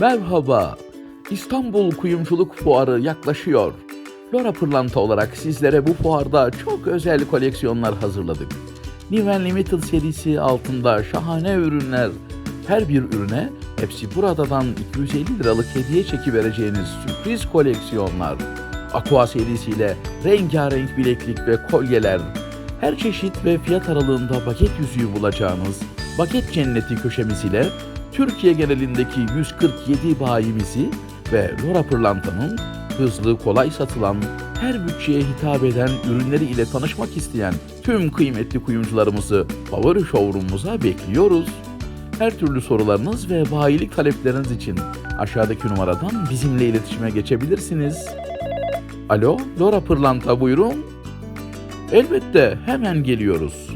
Merhaba. İstanbul Kuyumculuk Fuarı yaklaşıyor. Lora Pırlanta olarak sizlere bu fuarda çok özel koleksiyonlar hazırladık. And Limited serisi altında şahane ürünler. Her bir ürüne hepsi buradadan 250 liralık hediye çeki vereceğiniz sürpriz koleksiyonlar. Aqua serisiyle rengarenk bileklik ve kolyeler. Her çeşit ve fiyat aralığında baget yüzüğü bulacağınız Baget Cenneti köşemiz ile Türkiye genelindeki 147 bayimizi ve Lora Pırlanta'nın hızlı, kolay satılan, her bütçeye hitap eden ürünleri ile tanışmak isteyen tüm kıymetli kuyumcularımızı favori showroom'umuza bekliyoruz. Her türlü sorularınız ve bayilik talepleriniz için aşağıdaki numaradan bizimle iletişime geçebilirsiniz. Alo, Lora Pırlanta buyurun. Elbette hemen geliyoruz.